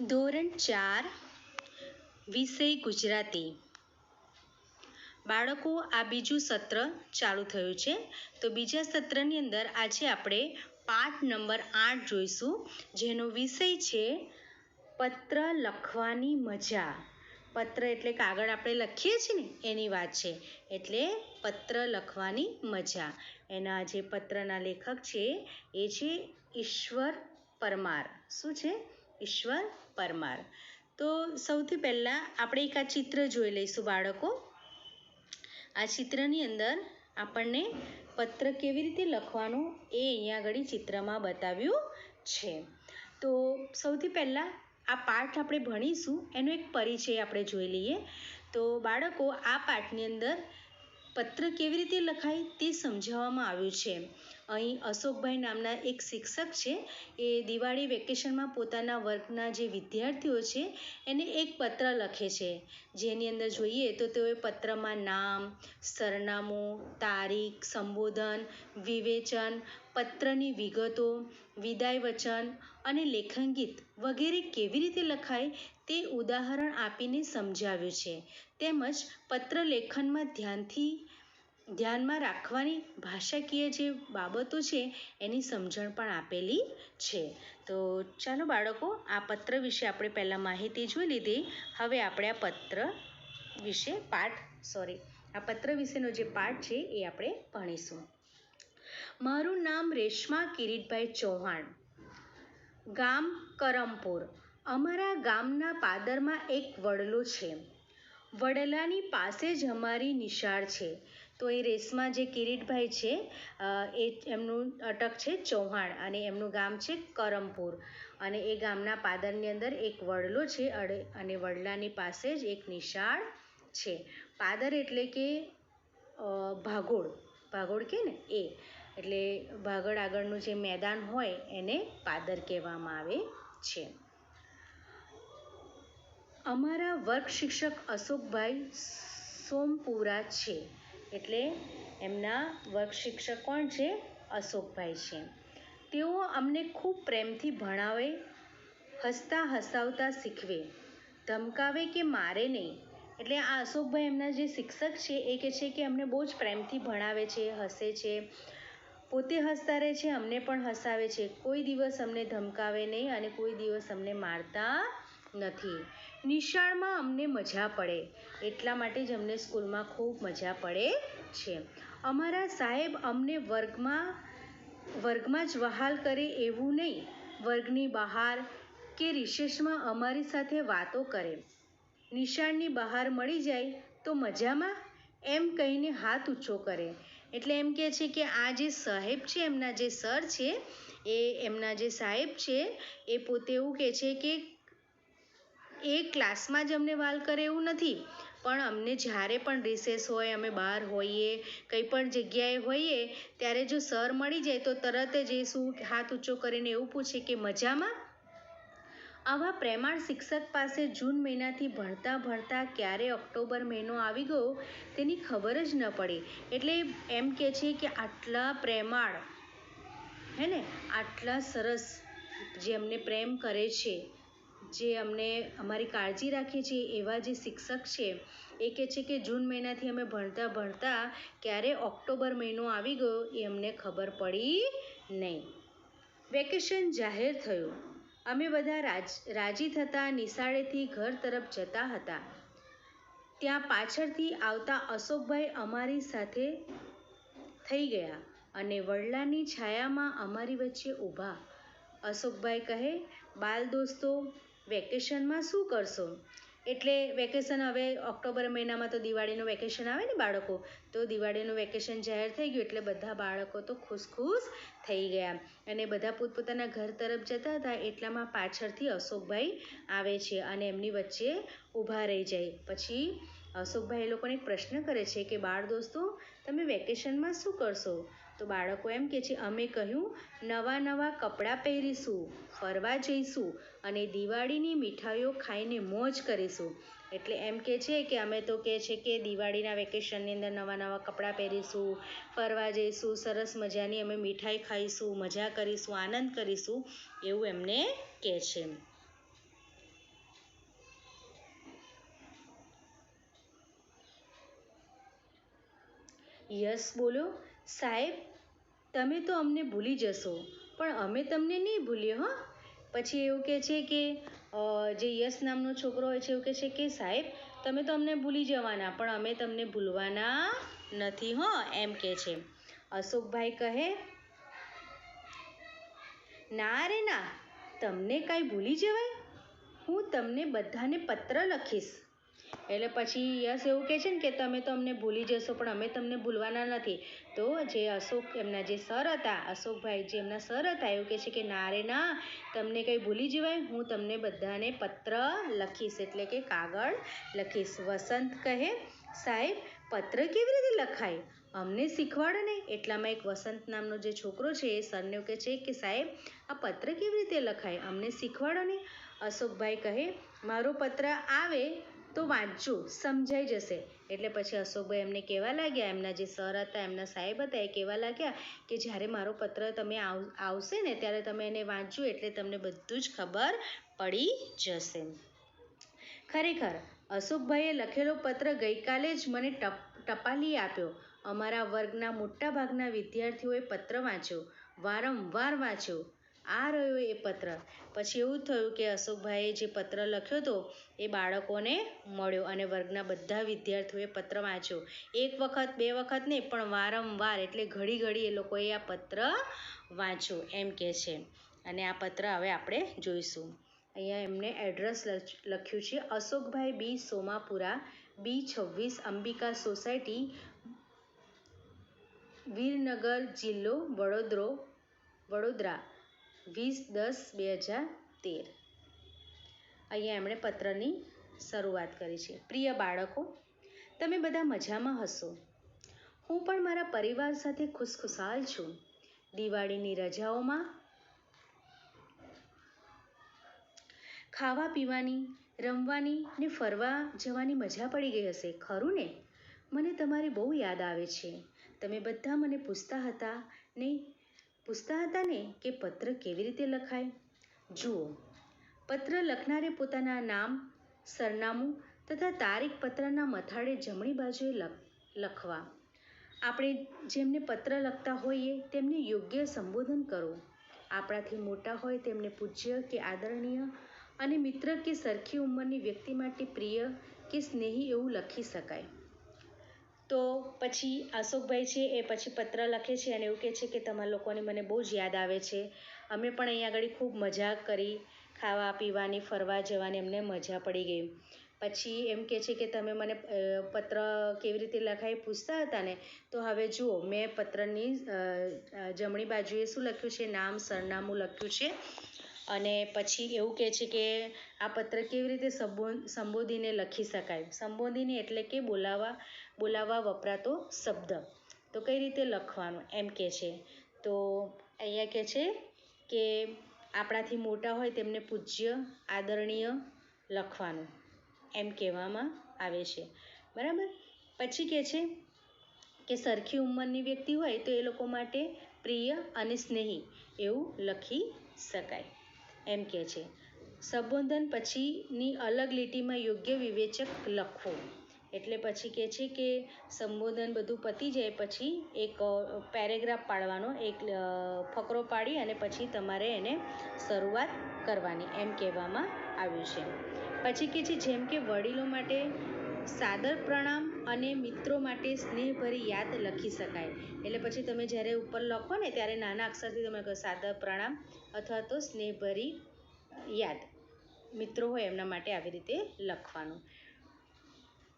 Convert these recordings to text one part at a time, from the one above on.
ધોરણ ચાર, વિષય ગુજરાતી. બાળકો, આ બીજું સત્ર ચાલુ થયું છે. તો બીજા સત્રની અંદર આજે આપણે પાઠ નંબર આઠ જોઈશું, જેનો વિષય છે પત્ર લખવાની મજા. પત્ર એટલે કાગળ આપણે લખીએ છીએ ને, એની વાત છે. એટલે પત્ર લખવાની મજા. એના જે પત્રના લેખક છે, એ છે ઈશ્વર પરમાર. શું છે? ઈશ્વર પરમાર તો સૌથી પહેલાં આપણે એક આ ચિત્ર જોઈ લઈશું બાળકો. આ ચિત્રની અંદર આપણને પત્ર કેવી રીતે લખવાનું એ અહીંયા આગળ ચિત્રમાં બતાવ્યું છે. તો સૌથી પહેલાં આ પાઠ આપણે ભણીશું, એનો એક પરિચય આપણે જોઈ લઈએ. તો બાળકો, આ પાઠની અંદર પત્ર કેવી રીતે લખાય તે સમજાવવામાં આવ્યું છે. અહીં અશોકભાઈ નામના એક શિક્ષક છે. એ દિવાળી વેકેશનમાં પોતાના વર્ગના જે વિદ્યાર્થીઓ છે, એને એક પત્ર લખે છે. જેની અંદર જોઈએ તો તેઓએ પત્રમાં નામ, સરનામું, તારીખ, સંબોધન, વિવેચન, પત્રની વિગતો, વિદાય વચન અને લેખનગીત વગેરે કેવી રીતે લખાય તે ઉદાહરણ આપીને સમજાવ્યું છે. તેમજ પત્ર લેખનમાં ધ્યાનથી ધ્યાનમાં રાખવાની ભાષાકીય જે બાબતો છે, એની સમજણ પણ આપેલી છે. તો ચાલો બાળકો, આ પત્ર વિશે આપણે પહેલાં માહિતી જોઈ લીધી. હવે આપણે આ પત્ર વિશે પાઠ સોરી આ પત્ર વિશેનો જે પાઠ છે, એ આપણે ભણીશું. મારું નામ રેશમા કિરીટભાઈ ચૌહાણ. ગામ કરમપુર. અમારા ગામના પાદરમાં એક વડલો છે. વડલાની પાસે જ અમારી નિશાળ છે. તો એ રેસમાં જે કિરીટભાઈ છે એ એમનું અટક છે ચૌહાણ અને એમનું ગામ છે કરમપુર. અને એ ગામના પાદરની અંદર એક વડલો છે અને વડલાની પાસે જ એક નિશાળ છે. પાદર એટલે કે ભાગોળ. ભાગોળ કે ને? એ. એટલે ભાગળ આગળનું જે મેદાન હોય એને પાદર કહેવામાં આવે છે. અમારા વર્ગ શિક્ષક અશોકભાઈ સોમપુરા છે. એટલે એમના વર્ગ શિક્ષક કોણ છે? અશોકભાઈ છે. તેઓ અમને ખૂબ પ્રેમથી ભણાવે, હસતા હસાવતા શીખવે. ધમકાવે કે મારે નહીં. એટલે આ અશોકભાઈ એમના જે શિક્ષક છે એ કહે છે કે અમને બહુ જ પ્રેમથી ભણાવે છે, હસે છે. પોતે હસતા રહે છે, અમને પણ હસાવે છે. કોઈ દિવસ અમને ધમકાવે નહીં અને કોઈ દિવસ અમને મારતા નથી. નિશાળમાં અમને મજા પડે, એટલા માટે જ અમને સ્કૂલમાં ખૂબ મજા પડે છે. અમારા સાહેબ અમને વર્ગમાં વર્ગમાં જ વહાલ કરે એવું નહીં, વર્ગની બહાર કે રિશેષમાં અમારી સાથે વાતો કરે. નિશાળની બહાર મળી જાય તો મજામાં? એમ કહીને હાથ ઊંચો કરે. એટલે એમ કહે છે કે આ જે સાહેબ છે, એમના જે સર છે, એ એમના જે સાહેબ છે, એ પોતે એવું કહે છે કે એ ક્લાસમાં જ અમને વાલ કરે એવું નથી. પણ અમને જ્યારે પણ રિસેસ હોય, અમે બહાર હોઈએ, કંઈ પણ જગ્યાએ હોઈએ, ત્યારે જો સર મળી જાય તો તરત જ એ શું હાથ ઊંચો કરીને એવું પૂછે કે, મજામાં? આવા પ્રેમાળ શિક્ષક પાસે જૂન મહિનાથી ભણતા ભણતા ક્યારે ઓક્ટોબર મહિનો આવી ગયો, તેની ખબર જ ન પડી. એટલે એમ કહે છે કે આટલા પ્રેમાળ, હે ને? આટલા સરસ જે અમને પ્રેમ કરે છે. જે અમને અમારી કાળજી રાખે છે, એવા જે શિક્ષક છે, એ કહે છે કે જૂન મહિનાથી અમે ભણતા ભણતા ક્યારે ઓક્ટોબર મહિનો આવી ગયો એ અમને ખબર પડી નહીં. વેકેશન જાહેર થયું. અમે બધા રાજ, રાજી થતાં નિશાળેથી ઘર તરફ જતા હતા. ત્યાં પાછળથી આવતા અશોકભાઈ અમારી સાથે થઈ ગયા અને વડલાની છાયામાં અમારી વચ્ચે ઊભા. અશોકભાઈ કહે, બાલ દોસ્તો વેકેશનમાં શું કરશો? એટલે વેકેશન હવે ઓક્ટોબર મહિનામાં તો દિવાળીનું વેકેશન આવે ને બાળકો? તો દિવાળીનું વેકેશન જાહેર થઈ ગયું એટલે બધા બાળકો તો ખુશ ખુશ થઈ ગયા. અને બધા પોતપોતાના ઘર તરફ જતા હતા એટલામાં પાછળથી અશોકભાઈ આવે છે અને એમની વચ્ચે ઊભા રહી જાય. પછી અશોકભાઈ એ લોકોને એક પ્રશ્ન કરે છે કે, બાળ દોસ્તો, તમે વેકેશનમાં શું કરશો? તો બાળકો એમ કે છે, અમે કહ્યું, નવા નવા કપડાં પહેરીશું, ફરવા જઈશું અને દિવાળીની મીઠાઈઓ ખાઈને મોજ કરીશું. એટલે એમ કે છે કે અમે તો કહે છે કે દિવાળીના વેકેશનની અંદર નવા નવા કપડાં પહેરીશું, ફરવા જઈશું, સરસ મજાની અમે મીઠાઈ ખાઈશું, મજા કરીશું, આનંદ કરીશું, એવું એમને કહે છે. યસ, બોલો. સાહેબ, તમે તો અમને ભૂલી જશો, પણ અમે તમને નહીં ભૂલીએ, હો. પછી એવું કહે છે કે જે યશ નામનો છોકરો હોય છે, એવું કહે છે કે, સાહેબ, તમે તો અમને ભૂલી જવાના, પણ અમે તમને ભૂલવાના નથી, હો, એમ કહે છે. અશોકભાઈ કહે, ના રે ના, તમને કાંઈ ભૂલી જવાય? હું તમને બધાને પત્ર લખીશ. એટલે પછી યશ એવું કહે છે ને કે તમે તો અમને ભૂલી જશો, પણ અમે તમને ભૂલવાના નથી. તો જે અશોક, એમના જે સર હતા, અશોકભાઈ જે એમના સર હતા, એવું કહે છે કે, ના રે ના, તમને કંઈ ભૂલી જવાય? હું તમને બધાને પત્ર લખીશ. એટલે કે કાગળ લખીશ. વસંત કહે, સાહેબ, પત્ર કેવી રીતે લખાય? અમને શીખવાડો ને એટલામાં એક વસંત નામનો જે છોકરો છે, એ સરને કહે છે કે, સાહેબ, આ પત્ર કેવી રીતે લખાય? અમને શીખવાડો ને અશોકભાઈ કહે, મારો પત્ર આવે તો વાંચજો, સમજાઈ જશે. એટલે પછી અશોકભાઈ એમને કહેવા લાગ્યા, એમના જે સર હતા, એમના સાહેબ હતા, એ કહેવા લાગ્યા કે જ્યારે મારો પત્ર તમે આવ, આવશે ને, ત્યારે તમે એને વાંચજો, એટલે તમને બધું જ ખબર પડી જશે. ખરેખર, અશોકભાઈએ લખેલો પત્ર ગઈકાલે જ મને ટપ ટપાલી આપ્યો. અમારા વર્ગના મોટા ભાગના વિદ્યાર્થીઓએ પત્ર વાંચ્યો. વારંવાર વાંચ્યો. આ રહ્યો એ પત્ર. પછી એવું થયું કે અશોકભાઈએ જે પત્ર લખ્યો હતો, એ બાળકોને મળ્યો અને વર્ગના બધા વિદ્યાર્થીઓએ પત્ર વાંચ્યો. એક વખત, બે વખત નહીં, પણ વારંવાર એટલે ઘડી ઘડી એ લોકોએ આ પત્ર વાંચ્યો એમ કહે છે. અને આ પત્ર હવે આપણે જોઈશું. અહીંયા એમને એડ્રેસ લખ્યું છે, અશોકભાઈ બી સોમાપુરા, બી છવ્વીસ અંબિકા સોસાયટી, વીરનગર જિલ્લો વડોદરો, વડોદરા. વીસ દસ બે હજાર તેર. અહીંયા એમણે પત્રની શરૂઆત કરી છે. પ્રિય બાળકો, તમે બધા મજામાં હશો? હું પણ મારા પરિવાર સાથે ખુશખુશાલ છું. દિવાળીની રજાઓમાં ખાવા પીવાની, રમવાની ને ફરવા જવાની મજા પડી ગઈ હશે, ખરું ને? મને તમારી બહુ યાદ આવે છે. તમે બધા મને પૂછતા હતા ને પૂછતા હતા ને કે પત્ર કેવી રીતે લખાય? જુઓ, પત્ર લખનારે પોતાના નામ, સરનામું તથા તારીખ પત્રના મથાળે જમણી બાજુએ લખ, લખવા. આપણે જેમને પત્ર લખતા હોઈએ તેમને યોગ્ય સંબોધન કરો. આપણાથી મોટા હોય તેમને પૂજ્ય કે આદરણીય અને મિત્ર કે સરખી ઉંમરની વ્યક્તિ માટે પ્રિય કે સ્નેહી એવું લખી શકાય. તો પછી અશોકભાઈ છે એ પછી પત્ર લખે છે અને એવું કહે છે કે તમારા લોકોની મને બહુ જ યાદ આવે છે. અમે પણ અહીંયા આગળ ખૂબ મજા કરી ખાવા, પીવાની, ફરવા જવાની અમને મજા પડી ગઈ. પછી એમ કહે છે કે તમે મને પત્ર કેવી રીતે લખાય પૂછતા હતા ને, તો હવે જુઓ, મેં પત્રની જમણી બાજુએ શું લખ્યું છે? નામ, સરનામું લખ્યું છે. અને પછી એવું કહે છે કે આ પત્ર કેવી રીતે સંબો, સંબોધીને લખી શકાય? સંબોધીને એટલે કે બોલાવા બોલાવવા વપરાતો શબ્દ. તો કઈ રીતે લખવાનું? એમ કહે છે. તો અહીંયા કહે છે કે આપણાથી મોટા હોય તેમને પૂજ્ય, આદરણીય લખવાનું. એમ કહેવામાં આવે છે. બરાબર? પછી કહે છે કે સરખી ઉંમરની વ્યક્તિ હોય તો એ લોકો માટે પ્રિય અને સ્નેહી એવું લખી શકાય. એમ કહે છે. સંબોધન પછીની અલગ લીટીમાં યોગ્ય વિવેચક લખવો એટલે પછી કહે છે કે સંબોધન બધું પતી જાય પછી એક પેરેગ્રાફ પાડવાનો, એક ફકરો પાડી અને પછી તમારે એને શરૂઆત કરવાની એમ કહેવામાં આવ્યું છે. પછી કે છે જેમ કે વડીલો માટે સાદર પ્રણામ અને મિત્રો માટે સ્નેહભરી યાદ લખી શકાય. એટલે પછી તમે જ્યારે ઉપર લખો ને ત્યારે નાના અક્ષરથી તમે કહો સાદર પ્રણામ અથવા તો સ્નેહભરી યાદ મિત્રો હોય એમના માટે આવી રીતે લખવાનું.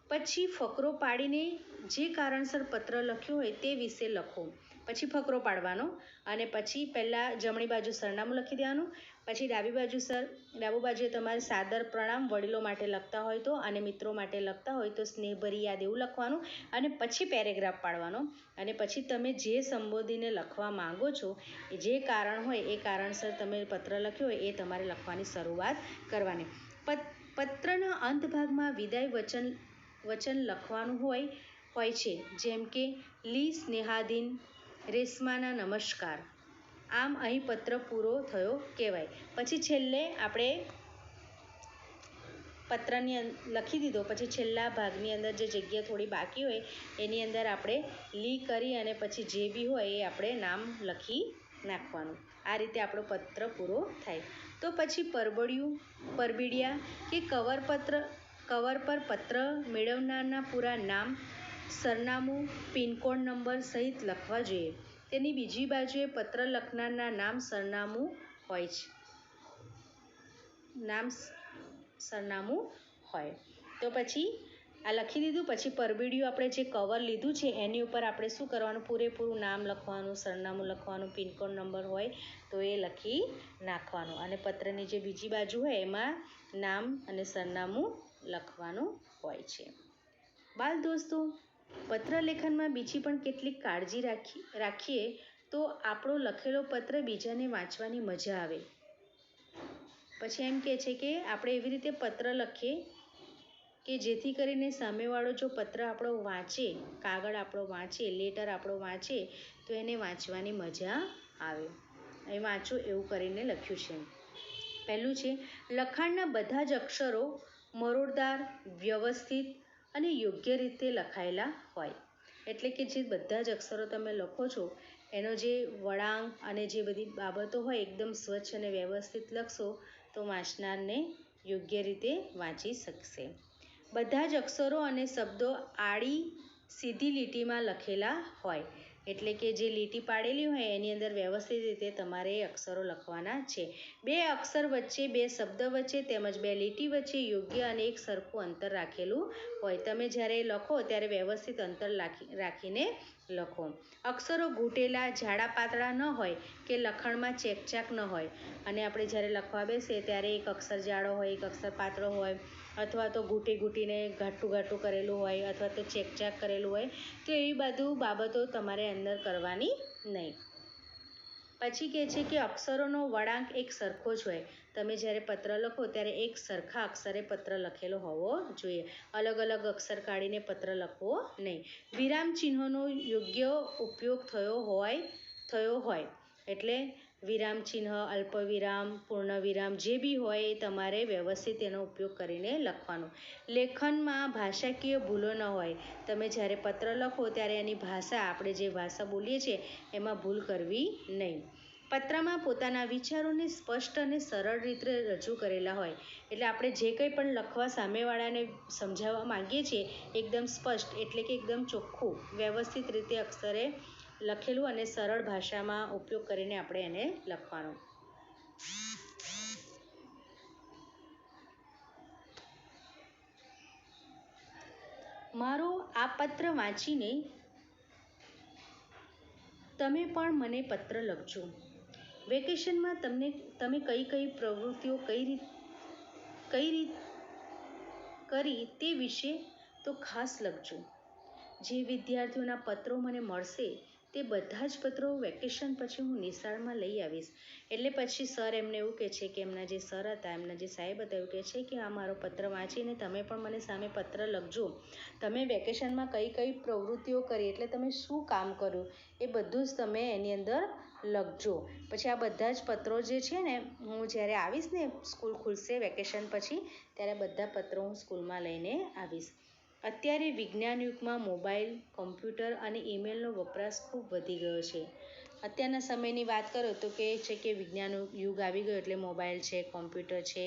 પછી ફકરો પાડીને જે કારણસર પત્ર લખ્યો હોય તે વિશે લખો. પછી ફકરો પાડવાનો અને પછી પહેલાં જમણી બાજુ સરનામું લખી દેવાનું, પછી ડાબી બાજુ સર, ડાબી બાજુએ તમારે સાદર પ્રણામ વડીલો માટે લખતા હોય તો અને મિત્રો માટે લખતા હોય તો સ્નેહભરી યાદ એવું લખવાનું અને પછી પેરેગ્રાફ પાડવાનો. અને પછી તમે જે સંબોધીને લખવા માંગો છો જે કારણ હોય, એ કારણસર તમે પત્ર લખ્યો હોય, એ તમારે લખવાની શરૂઆત કરવાની. પત, પત્રના અંત ભાગમાં વિદાય વચન વચન લખવાનું હોય હોય છે. જેમ કે, લી સ્નેહાધીન રેશમાના નમસ્કાર. આમ અહીં પત્ર પૂરો થયો કહેવાય. પછી છેલ્લે આપણે પત્રની લખી દીધો. પછી છેલ્લા ભાગની અંદર જે જગ્યા થોડી બાકી હોય, એની અંદર આપણે લી કરી અને પછી જે બી હોય એ આપણે નામ લખી નાખવાનું. આ રીતે આપણો પત્ર પૂરો થાય. તો પછી પરબડિયું, પરબીડિયા કે કવર પત્ર કવર પર પત્ર મેળવનારના પૂરા નામ, સરનામું, પિનકોડ નંબર સહિત લખવા જોઈએ. તેની બીજી બાજુએ પત્ર લખનારના નામ, સરનામું હોય છે. નામ સરનામું હોય. તો પછી આ લખી દીધું, પછી પરબીડિયું આપણે જે કવર લીધું છે, એની ઉપર આપણે શું કરવાનું? પૂરેપૂરું નામ લખવાનું, સરનામું લખવાનું, પિનકોડ નંબર હોય, તો એ લખી નાખવાનું. અને પત્રની જે બીજી બાજુ હોય, એમાં નામ અને સરનામું લખવાનું હોય છે. બાલ દોસ્તો પત્ર લેખનમાં બીજી પણ કેટલીક કાળજી રાખી, રાખીએ તો આપણો લખેલો પત્ર બીજાને વાંચવાની મજા આવે. પછી એમ કહે છે કે આપણે એવી રીતે પત્ર લખીએ કે જેથી કરીને સામેવાળો જો પત્ર આપણો વાંચે, કાગળ આપણો વાંચે, લેટર આપણો વાંચે, તો એને વાંચવાની મજા આવે. એ વાંચો એવું કરીને લખ્યું છે. પહેલું છે, લખાણના બધા જ અક્ષરો મરોડદાર, વ્યવસ્થિત અને યોગ્ય રીતે લખાયેલા હોય. એટલે કે જે બધા જ અક્ષરો તમે લખો છો, એનો જે વળાંક અને જે બધી બાબતો હોય, એકદમ સ્વચ્છ અને વ્યવસ્થિત લખશો, તો વાંચનારને યોગ્ય રીતે વાંચી શકશે. બધા જ અક્ષરો અને શબ્દો આડી સીધી લીટીમાં લખેલા હોય. એટલે કે જે લીટી પાડેલી હોય એની અંદર વ્યવસ્થિત રીતે તમારે અક્ષરો લખવાના છે. બે અક્ષર વચ્ચે, બે શબ્દ વચ્ચે તેમજ બે લીટી વચ્ચે યોગ્ય અને એક સરખું અંતર રાખેલું હોય. તમે જ્યારે લખો ત્યારે વ્યવસ્થિત અંતર રાખી રાખીને લખો. અક્ષરો ઘૂંટેલા જાડા પાતળા ન હોય કે લખણમાં ચેકચાક ન હોય. અને આપણે જ્યારે લખવા બેસીએ ત્યારે એક અક્ષર જાડો હોય, એક અક્ષર પાતળો હોય અથવા તો ઘૂંટી ઘૂંટીને ઘાટું ઘાટું કરેલું હોય અથવા તો ચેકચાક કરેલું હોય, તો એવી બધું બાબતો તમારે અંદર કરવાની નહીં. પછી કહે છે કે અક્ષરોનો વળાંક એક સરખો જ હોય. તમે જ્યારે પત્ર લખો ત્યારે એક સરખા અક્ષરે પત્ર લખેલો હોવો જોઈએ. અલગ અલગ અક્ષર કાઢીને પત્ર લખવો નહીં. વિરામ ચિહ્નોનો યોગ્ય ઉપયોગ થયો હોય થયો હોય. એટલે વિરામ ચિહ્ન, અલ્પવિરામ, પૂર્ણવિરામ જે બી હોય એ તમારે વ્યવસ્થિત એનો ઉપયોગ કરીને લખવાનો. લેખનમાં ભાષાકીય ભૂલો ન હોય. તમે જ્યારે પત્ર લખો ત્યારે એની ભાષા આપણે જે ભાષા બોલીએ છીએ એમાં ભૂલ કરવી નહીં. પત્રમાં પોતાના વિચારોને સ્પષ્ટ અને સરળ રીતે રજૂ કરેલા હોય. એટલે આપણે જે કંઈ પણ લખવા સામેવાળાને સમજાવવા માગીએ છીએ, એકદમ સ્પષ્ટ એટલે કે એકદમ ચોખ્ખું, વ્યવસ્થિત રીતે અક્ષરે લખેલું અને સરળ ભાષામાં ઉપયોગ કરીને આપણે એને લખવાનું. મારો આ પત્ર વાંચીને તમે પણ મને પત્ર લખજો. વેકેશનમાં તમને, તમે કઈ કઈ પ્રવૃત્તિઓ કઈ રીત કઈ રીત કરી તે વિશે તો ખાસ લખજો. જે વિદ્યાર્થીઓના પત્રો મને મળશે તે બધા જ પત્રો વેકેશન પછી હું નિશાળમાં લઈ આવીશ. એટલે પછી સર એમને એવું કહે છે કે એમના જે સર હતા, એમના જે સાહેબ હતા, એવું કહે છે કે આ મારો પત્ર વાંચીને તમે પણ મને સામે પત્ર લખજો. તમે વેકેશનમાં કઈ કઈ પ્રવૃત્તિઓ કરી, એટલે તમે શું કામ કર્યું, એ બધું જ તમે એની અંદર લખજો. પછી આ બધા જ પત્રો જે છે ને, હું જ્યારે આવીશ ને, સ્કૂલ ખુલશે વેકેશન પછી, ત્યારે બધા પત્રો હું સ્કૂલમાં લઈને આવીશ. અત્યારે વિજ્ઞાન યુગમાં મોબાઈલ, કોમ્પ્યુટર અને ઈમેલનો વપરાશ ખૂબ વધી ગયો છે. અત્યારના સમયની વાત કરો તો કે છે કે વિજ્ઞાન યુગ આવી ગયો એટલે મોબાઈલ છે, કોમ્પ્યુટર છે,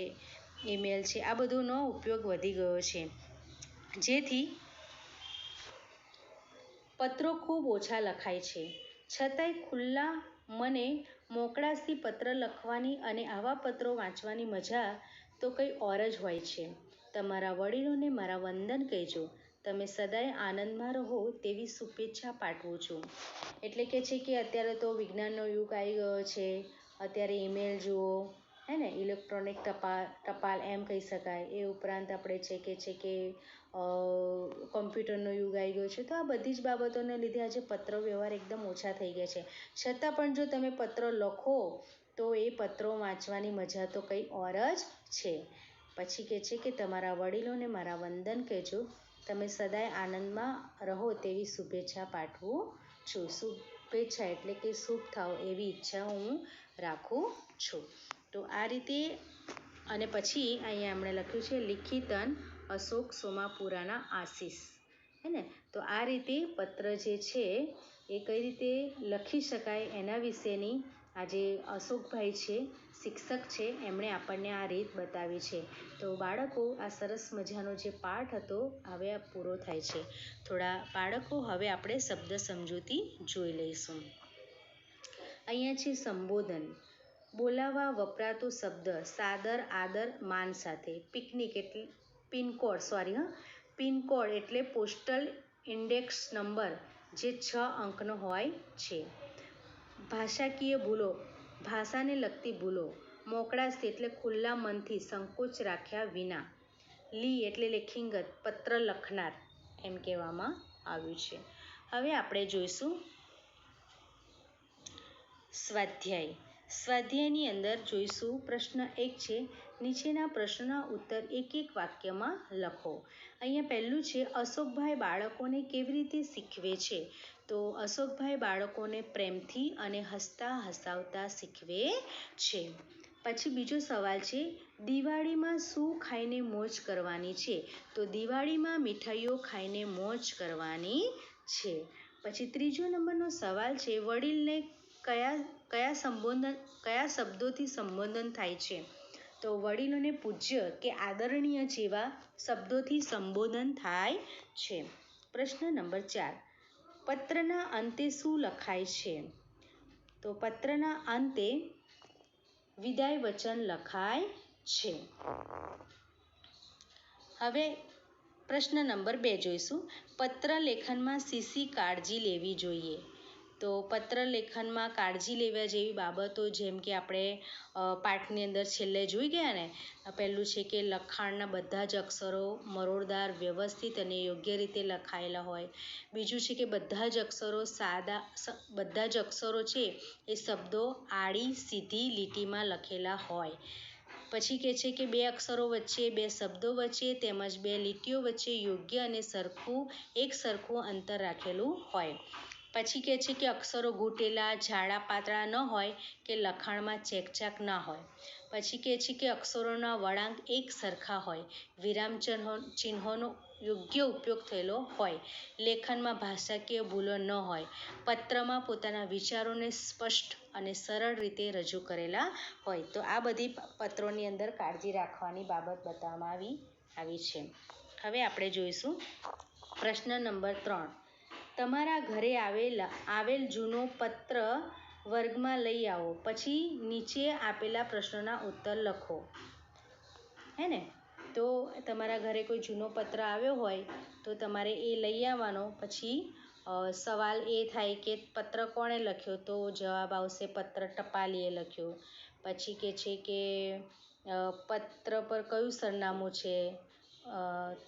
ઈમેલ છે, આ બધોનો ઉપયોગ વધી ગયો છે. જેથી પત્રો ખૂબ ઓછા લખાય છે. છતાંય ખુલ્લા મને મોકળાશથી પત્ર લખવાની અને આવા પત્રો વાંચવાની મજા તો કંઈ ઓર જ હોય છે. તમારા વડીલોને મારા વંદન કહેજો. તમે સદાય આનંદમાં રહો તેવી શુભેચ્છા પાઠવું છું. એટલે કે છે કે અત્યારે તો વિજ્ઞાનનો યુગ આવી ગયો છે. અત્યારે ઈમેલ જુઓ, હે ને, ઇલેક્ટ્રોનિક ટપાલ ટપાલ એમ કહી શકાય. એ ઉપરાંત આપણે છે કે છે કે કોમ્પ્યુટરનો યુગ આવી ગયો છે. તો આ બધી જ બાબતોને લીધે આજે પત્ર વ્યવહાર એકદમ ઓછા થઈ ગયા છે. છતાં પણ જો તમે પત્ર લખો, તો એ પત્રો વાંચવાની મજા તો કંઈ ઓર જ છે. પછી કહે છે કે તમારા વડીલોને મારા વંદન કહેજો. તમે સદાય આનંદમાં રહો તેવી શુભેચ્છા પાઠવું છું. શુભેચ્છા એટલે કે શુભ થાઓ એવી ઈચ્છા હું રાખું છું. તો આ રીતે અને પછી અહીંયા એમણે લખ્યું છે, લિખિતન અશોક સોમાપુરાના આશીષ. હે ને? તો આ રીતે પત્ર જે છે એ કઈ રીતે લખી શકાય એના વિશેની આજે અશોકભાઈ છે શિક્ષક છે, એમણે આપણને આ રીત બતાવી છે. તો બાળકો આ સરસ મજાનો જે પાઠ હતો, હવે આ પૂરો થાય છે. થોડા બાળકો હવે આપણે શબ્દ સમજૂતી જોઈ લઈશું. અહીંયા છે સંબોધન. બોલાવા વપરાતો શબ્દ, સાદર, આદર, માન સાથે. પિકનિક એટલે, પિનકોડ, સોરી, હા. પિનકોડ એટલે પોસ્ટલ ઇન્ડેક્સ નંબર, જે છ અંકનો હોય છે. ભાષાકીય ભૂલો. ભાષાને લગતી ભૂલો મોકળાશથી એટલે ખુલ્લા મનથી સંકોચ રાખ્યા વિના. લી એટલે લેખિંગત, પત્ર લખનાર, એમ કહેવામાં આવ્યું છે. હવે આપણે જોઈશું સ્વાધ્યાય. સ્વાધ્યાયની અંદર જોઈશું પ્રશ્ન એક છે, નીચેના પ્રશ્નના ઉત્તર એક એક વાક્યમાં લખો. અહીંયા પહેલું છે, અશોકભાઈ બાળકોને કેવી રીતે શીખવે છે? તો અશોકભાઈ બાળકોને પ્રેમથી અને હસતા હસાવતા શીખવે છે. પછી બીજો સવાલ છે, દિવાળીમાં શું ખાઈને મોજ કરવાની છે? તો દિવાળીમાં મીઠાઈઓ ખાઈને મોજ કરવાની છે. પછી ત્રીજો નંબરનો સવાલ છે, વડીલને કયા કયા સંબોધન, કયા શબ્દોથી સંબોધન થાય છે? તો વડીલોને પૂજ્ય કે આદરણીય જેવા શબ્દોથી સંબોધન થાય છે. પ્રશ્ન નંબર ચાર પત્રના અંતે શું લખાય છે? તો પત્રના અંતે વિદાય વચન લખાય છે. હવે પ્રશ્ન નંબર બે જોઈશું. પત્ર લેખનમાં સીસી કાળજી લેવી જોઈએ. તો પત્ર લેખનમાં કાળજી લેવા જેવી બાબતો જેમ કે આપણે પાઠની અંદર છેલ્લે જોઈ ગયા ને પહેલું છે કે લખાણના બધા જ અક્ષરો મરોડદાર વ્યવસ્થિત અને યોગ્ય રીતે લખાયેલા હોય. બીજું છે કે બધા જ અક્ષરો સાદા બધા જ અક્ષરો છે એ શબ્દો આડી, સીધી લીટીમાં લખેલા હોય. પછી કહે છે કે બે અક્ષરો વચ્ચે બે શબ્દો વચ્ચે તેમજ બે લીટીઓ વચ્ચે યોગ્ય અને સરખું, એક સરખું અંતર રાખેલું હોય. પછી કહે છે કે અક્ષરો ઘૂંટેલા જાડા પાતળા ન હોય કે લખાણમાં ચેકચાક ના હોય. પછી કહે છે કે અક્ષરોના વળાંક એક સરખા હોય. વિરામ ચિહ્નો, ચિહ્નોનો યોગ્ય ઉપયોગ થયેલો હોય. લેખનમાં ભાષાકીય ભૂલો ન હોય. પત્રમાં પોતાના વિચારોને સ્પષ્ટ અને સરળ રીતે રજૂ કરેલા હોય. તો આ બધી પત્રોની અંદર કાળજી રાખવાની બાબત બતાવવામાં આવી આવી છે. હવે આપણે જોઈશું પ્રશ્ન નંબર ત્રણ. તમારા ઘરે આવેલા, આવેલ જૂનો પત્ર વર્ગમાં લઈ આવો. પછી નીચે આપેલા પ્રશ્નોના ઉત્તર લખો. હે ને? તો તમારા ઘરે કોઈ જૂનો પત્ર આવ્યો હોય, તો તમારે એ લઈ આવવાનો. પછી સવાલ એ થાય કે પત્ર કોણે લખ્યો? તો જવાબ આવશે પત્ર ટપાલીએ લખ્યો. પછી કે છે કે પત્ર પર કયું સરનામું છે?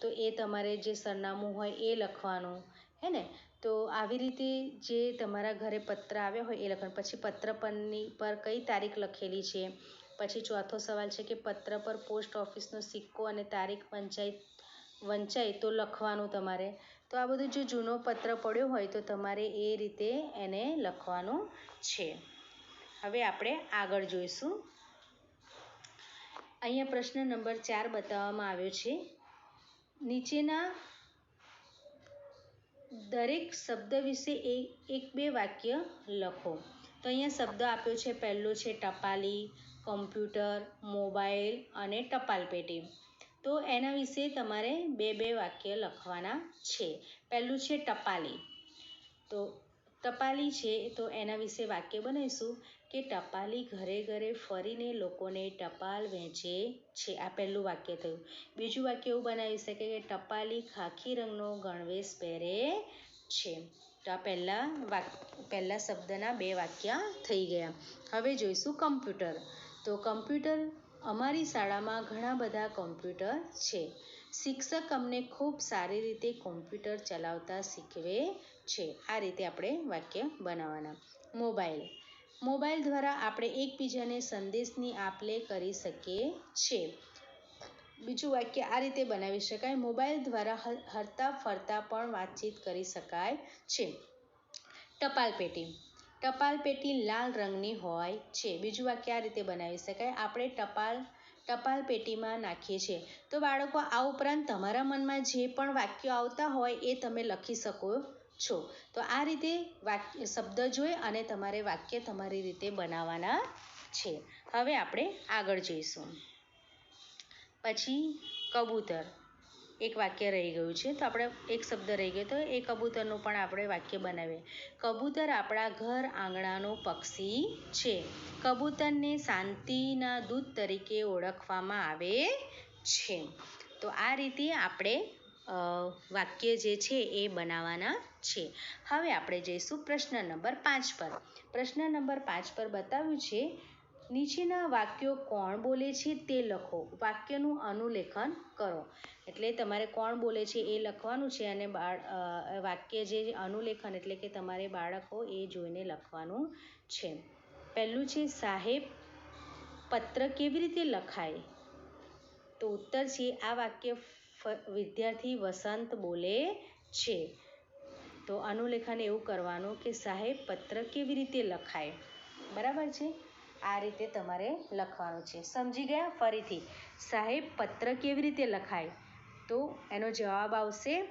તો એ તમારે જે સરનામું હોય એ લખવાનું. હે ને? તો આવી રીતે જે તમારા ઘરે પત્ર આવ્યો હોય એ લખવાનું. પછી પત્ર પરની પર કઈ તારીખ લખેલી છે? પછી ચોથો સવાલ છે કે પત્ર પર પોસ્ટ ઓફિસનો સિક્કો અને તારીખ વંચાઈ વંચાય તો લખવાનું તમારે. તો આ બધું જો જૂનો પત્ર પડ્યો હોય તો તમારે એ રીતે એને લખવાનું છે. હવે આપણે આગળ જોઈશું. અહીંયા પ્રશ્ન નંબર ચાર બતાવવામાં આવ્યો છે. નીચેના દરેક શબ્દ વિશે એક બે વાક્ય લખો. તો અહીંયા શબ્દ આપ્યો છે, પહેલો છે ટપાલી, કોમ્પ્યુટર, મોબાઈલ અને ટપાલ પેટી તો એના વિશે તમારે બે બે વાક્ય લખવાના છે. પહેલું છે ટપાલી. તો ટપાલી છે, તો એના વિશે વાક્ય બનાવીશું. કે ટપાલી ઘરે ઘરે ફરીને લોકોને ટપાલ વહેંચે છે. આ પહેલું વાક્ય થયું. બીજું વાક્ય એવું બનાવી શકે કે ટપાલી ખાખી રંગનો ગણવેશ પહેરે છે. તો આ પહેલાં વાક, પહેલાં શબ્દના બે વાક્ય થઈ ગયા. હવે જોઈશું કમ્પ્યુટર. તો કમ્પ્યુટર અમારી શાળામાં ઘણા બધા કમ્પ્યુટર છે. શિક્ષક અમને ખૂબ સારી રીતે કોમ્પ્યુટર ચલાવતા શીખવે છે. આ રીતે આપણે વાક્ય બનાવવાના. મોબાઈલ. મોબાઈલ દ્વારા આપણે એકબીજાને સંદેશની આપ લે કરી શકીએ છીએ. બીજું વાક્ય આ રીતે બનાવી શકાય. મોબાઈલ દ્વારા હરતા ફરતા પણ વાતચીત કરી શકાય છે. ટપાલ પેટી. ટપાલ પેટી લાલ રંગની હોય છે. બીજું વાક્ય આ રીતે બનાવી શકાય. આપણે ટપાલ ટપાલ પેટીમાં નાખીએ છીએ. તો બાળકો, આ ઉપરાંત તમારા મનમાં જે પણ વાક્યો આવતા હોય એ તમે લખી શકો છો. તો આ રીતે વાક્ય, શબ્દ જોઈ અને તમારે વાક્ય તમારી રીતે બનાવવાના છે. હવે આપણે આગળ જઈશું. પછી કબૂતર. એક વાક્ય રહી ગયું છે. તો આપણે એક શબ્દ રહી ગયો. તો એ કબૂતરનું પણ આપણે વાક્ય બનાવીએ. કબૂતર આપણા ઘર આંગણાનું પક્ષી છે. કબૂતરને શાંતિના દૂત તરીકે ઓળખવામાં આવે છે. તો આ રીતે આપણે વાક્ય જે છે એ બનાવવાના છે. હવે આપણે જઈશું પ્રશ્ન નંબર પાંચ પર. પ્રશ્ન નંબર પાંચ પર બતાવ્યું છે, નીચેના વાક્યો કોણ બોલે છે તે લખો. વાક્યનું અનુલેખન કરો. એટલે તમારે કોણ બોલે છે એ લખવાનું છે અને બાળ વાક્ય જે અનુલેખન એટલે કે તમારે બાળકો એ જોઈને લખવાનું છે. પહેલું છે, સાહેબ, પત્ર કેવી રીતે લખાય? તો ઉત્તર છે, આ વાક્ય વિદ્યાર્થી વસંત બોલે છે. તો અનુલેખન એવું કરવાનું કે સાહેબ, પત્ર કેવી રીતે લખાય? બરાબર છે? આ રીતે તમારે લખવાનું છે. સમજી ગયા? ફરીથી. સાહેબ, પત્ર કેવી રીતે લખાય? તો એનો જવાબ આવશે,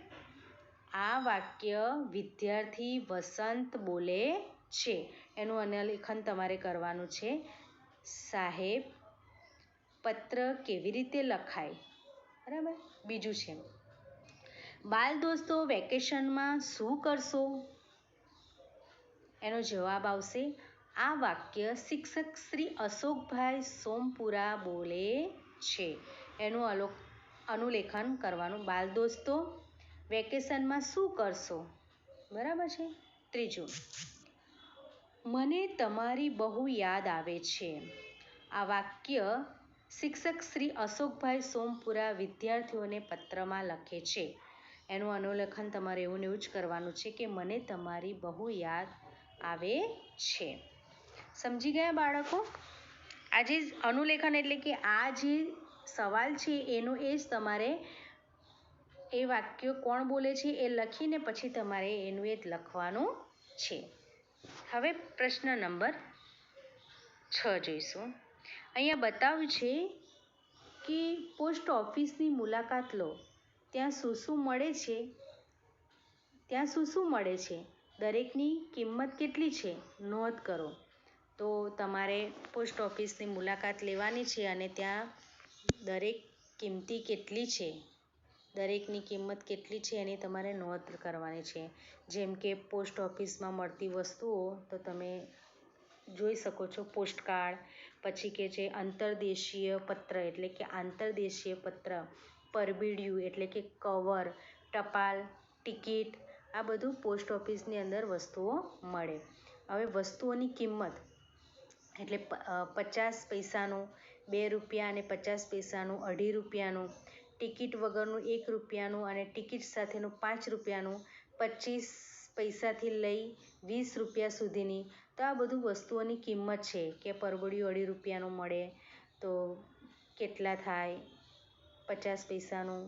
આ વાક્ય વિદ્યાર્થી વસંત બોલે છે. એનું અનુલેખન તમારે કરવાનું છે. સાહેબ, પત્ર કેવી રીતે લખાય? બરાબર? બીજું છે. બાલ દોસ્તો, વેકેશનમાં શું કરશો? એનો જવાબ આવશે, આ વાક્ય શિક્ષક શ્રી અશોકભાઈ સોમપુરા બોલે છે. એનું અલો, અનુલેખન કરવાનું. બાલ દોસ્તો, વેકેશનમાં શું કરશો? બરાબર છે? ત્રીજું, મને તમારી બહુ યાદ આવે છે. આ વાક્ય શિક્ષક શ્રી અશોકભાઈ સોમપુરા વિદ્યાર્થીઓને પત્રમાં લખે છે. એનું અનુલેખન તમારે એવું ને એવું જ કરવાનું છે કે મને તમારી બહુ યાદ આવે છે. સમજી ગયા બાળકો? આજે અનુલેખન એટલે કે આ જે સવાલ છે એનો એ જ તમારે એ વાક્યો કોણ બોલે છે એ લખીને પછી તમારે એનું એ જ લખવાનું છે. હવે પ્રશ્ન નંબર છ જોઈશું. અહીંયા બતાવ્યું છે કે પોસ્ટ ઓફિસની મુલાકાત લો. ત્યાં શું શું મળે છે? ત્યાં શું શું મળે છે? દરેકની કિંમત કેટલી છે? નોંધ કરો. તો તમારે પોસ્ટ ઓફિસની મુલાકાત લેવાની છે અને ત્યાં દરેક કિંમતી કેટલી છે? દરેકની કિંમત કેટલી છે એની તમારે નોંધ કરવાની છે. જેમ કે પોસ્ટ ઓફિસમાં મળતી વસ્તુઓ, તો તમે જોઈ શકો છો પોસ્ટકાર્ડ પછી કે છે અંતરદેશીય પત્ર એટલે કે આંતરદેશીય પત્ર, પરબીડિયું એટલે કે કવર, ટપાલ, ટિકિટ, આ બધું પોસ્ટ ઓફિસની અંદર વસ્તુઓ મળે. હવે વસ્તુઓની કિંમત એટલે પચાસ પૈસાનું, બે રૂપિયા અને પચાસ પૈસાનું, અઢી રૂપિયાનું, ટિકિટ વગરનું એક રૂપિયાનું અને ટિકિટ સાથેનું પાંચ રૂપિયાનું, પચીસ પૈસાથી લઈ વીસ રૂપિયા સુધીની તો આ બધું વસ્તુઓની કિંમત છે કે પરબડિયું અઢી રૂપિયાનું મળે, તો કેટલા થાય? પચાસ પૈસાનું,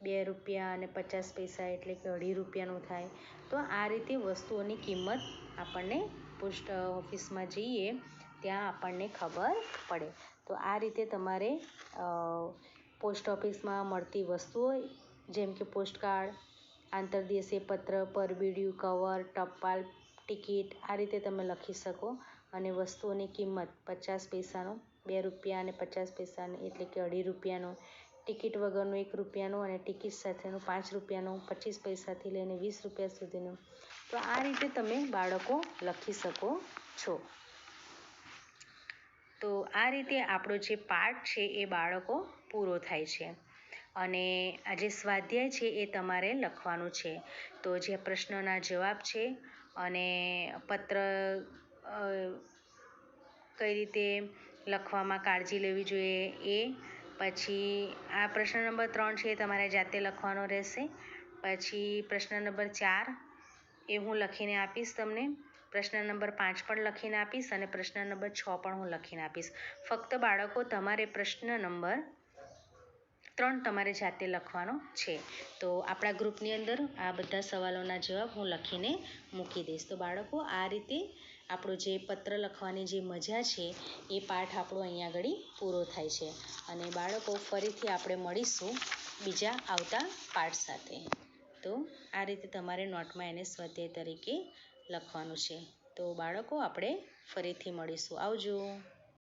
બે રૂપિયા અને પચાસ પૈસા એટલે કે અઢી રૂપિયાનું થાય. તો આ રીતે વસ્તુઓની કિંમત આપણને પોસ્ટ ઓફિસમાં જઈએ, ત્યાં આપણને ખબર પડે. તો આ રીતે તમારે પોસ્ટ ઓફિસમાં મળતી વસ્તુઓ, જેમ કે પોસ્ટકાર્ડ આંતરદેશીય પત્ર, પરબીડિયું, કવર, ટપાલ ટિકિટ આ રીતે તમે લખી શકો અને વસ્તુઓની કિંમત પચાસ પૈસાનો, બે રૂપિયા અને પચાસ પૈસાનો એટલે કે અઢી રૂપિયાનો, ટિકિટ વગરનું એક રૂપિયાનું અને ટિકિટ સાથેનું પાંચ રૂપિયાનું, પચીસ પૈસાથી લઈને વીસ રૂપિયા સુધીનું. તો આ રીતે તમે બાળકો લખી શકો છો. તો આ રીતે આપણો જે પાઠ છે એ બાળકો પૂરો થાય છે. અને આ જે સ્વાધ્યાય છે એ તમારે લખવાનું છે. તો જે પ્રશ્નના જવાબ છે અને પત્ર કઈ રીતે લખવામાં કાળજી લેવી જોઈએ એ. પછી આ પ્રશ્ન નંબર ત્રણ છે એ તમારે જાતે લખવાનો રહેશે. પછી પ્રશ્ન નંબર ચાર એ હું લખીને આપીશ તમને. પ્રશ્ન નંબર પાંચ પણ લખીને આપીશ અને પ્રશ્ન નંબર છ પણ હું લખીને આપીશ. ફક્ત બાળકો, તમારે પ્રશ્ન નંબર ત્રણ તમારે જાતે લખવાનો છે. તો આપણા ગ્રુપની અંદર આ બધા સવાલોના જવાબ હું લખીને મૂકી દઈશ. તો બાળકો, આ રીતે આપણો જે પત્ર લખવાની જે મજા છે, એ પાઠ આપણો અહીંયા આગળ પૂરો થાય છે. અને બાળકો, ફરીથી આપણે મળીશું બીજા આવતા પાઠ સાથે. તો આ રીતે તમારે નોટમાં એને સ્વતે તરીકે લખવાનું છે. તો બાળકો, આપણે ફરીથી મળીશું. આવજો.